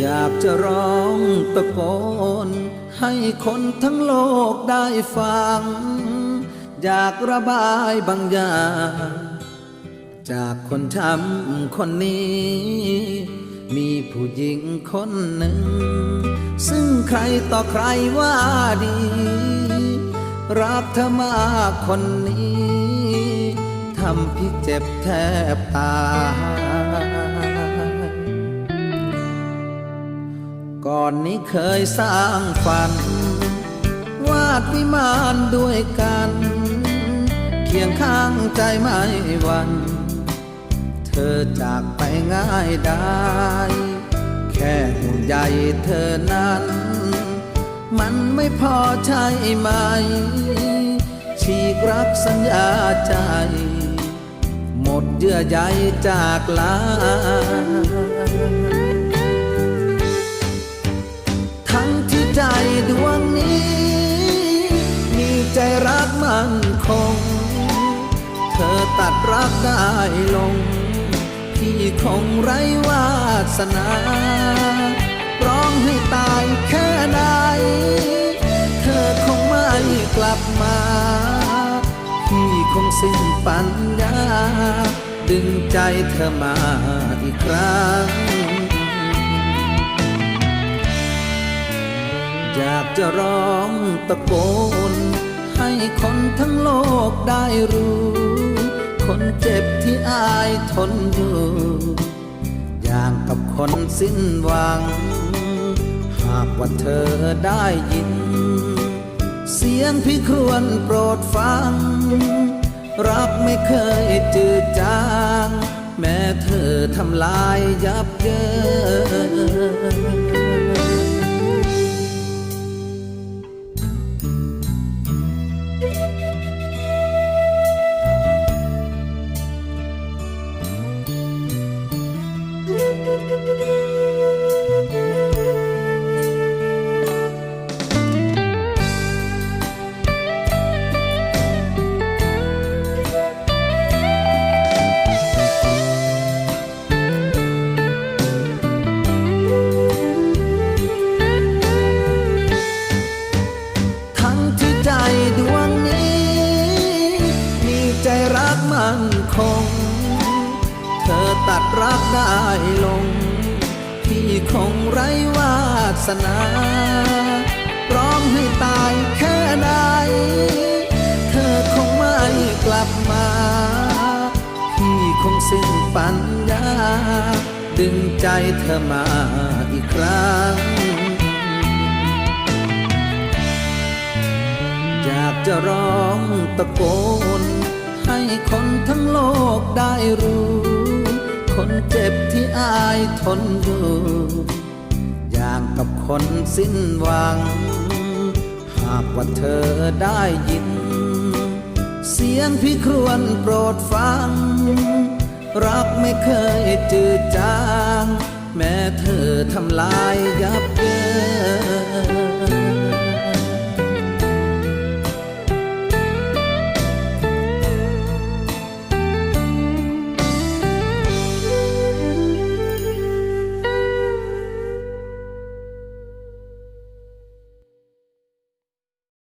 อยากจะโกน ให้คนทั้งโลกได้ฟัง อยากระบายบางอย่าง จากคนช้ำคนนี้ มีผู้หญิงคนหนึ่ง ซึ่งใครต่อใครว่าดี รักเธอมากคนนี้ ทำพี่เจ็บแทบตาย ก่อนนี้เคยสร้างฝัน วาดวิมานด้วยกัน เคียงข้างใจไม่วัน เธอจากไปง่ายได้ แค่ห่วงใยเธอนั้น มันไม่พอใช่ไหม ฉีกรักสัญญาใจ หมดเยื่อใยจากลา อตัดรักได้ลง พี่คงไร้วาสนา ร้องให้ตายแค่ไหน เธอคงไม่กลับมา พี่คงสิ้นปัญญา ดึงใจเธอมาอีกครั้ง อยากจะร้องตะโกนให้คนทั้งโลกได้รู้ คนเจ็บที่อายทนอยู่ อย่างกับคนสิ้นหวัง หากว่าเธอได้ยิน เสียงพี่ครวญโปรดฟัง รักไม่เคยจืดจาง แม้เธอทำลายยับเยิน ตัดรักได้ลง พี่คงไร้วาสนาร้องให้ตายแค่ไหนเธอคงไม่กลับมา พี่คงสิ้นปัญญา ดึงใจเธอมาอีกครั้ง อยากจะร้องตะโกนให้คนทั้งโลกได้ายทนอยู่ อย่างกับคนสิ้นหวัง หากว่าเธอได้ยิน เสียงพี่ครวนโปรดฟัง รักไม่เคยจืดจาง แม้เธอทำลายยับเยิน